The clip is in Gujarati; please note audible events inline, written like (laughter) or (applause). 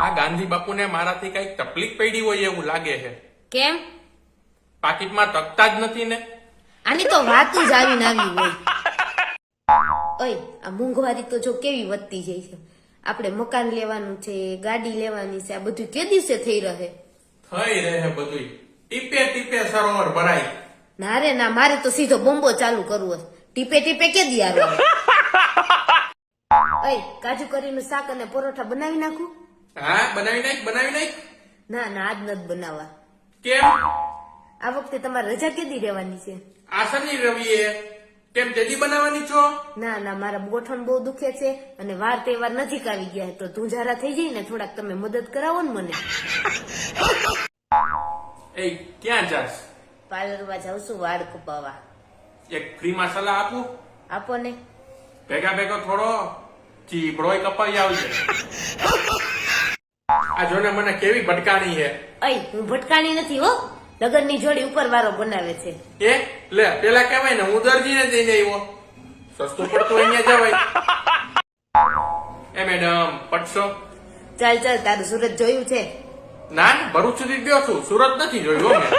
આ ગાંધી બાપુને મારાથી કંઈક તકલીફ પડી હોય એવું લાગે છે. કેમ? પાકીટમાં તકતા જ નથી ને. આની તો વાત જ આવી નાવી હોય. ઓય આ મોંઘવારી તો જો કેવી વધતી જાય છે. આપણે મકાન લેવાનું છે ગાડી લેવાની છે આ બધું કે દિવસે થઈ રહે? થઈ રહે બધું ટીપે ટીપે સરોવર ભરાય. ના રે ના મારે તો સીધો બોમ્બો ચાલુ કરવો છે. ટીપે ટીપે કે દી આવે? (laughs) ઓય કાજુ કરીનું શાક અને પરોઠા બનાવી નાખું? હા બનાવી નાખ બનાવી નાખ. ના ના આજ નથી બનાવવા. કેમ? આ વખતે તમારે રજા કેદી રહેવાની છે? આ શનિ રવિએ કેમ જલ્દી બનાવવાની છો? ના ના મારા ગોઠણ બહુ દુખે છે અને વાર તહેવાર નજીક આવી ગયા તો ધુંજારા થઈ જાય ને થોડાક તમે મદદ કરાવો ને મને. એ ક્યાં જાસ પાર્લરમાં જાઉં છું વાળ કપાવા. એક ફ્રીમાં સલાહ આપું? આપો ને. ભેગા ભેગો થોડો ચીબડો કપાઈ આવશે આ જોને મને કેવી ભટકાણી છે? અય હું ભટકાણી નથી હો. લગનની જોડી ઉપર વારો બનાવે છે. એ? લે પેલા કહેવાય ને હું દરજીને જઈને આવ્યો. સસ્તું પડતું અહીંયા જવાય. એ મેડમ પટશો ચાલ ચાલ તારું સુરત જોયું છે. ના ના, ભરૂચ સુધી ગયો છું. સુરત નથી જોયું મેં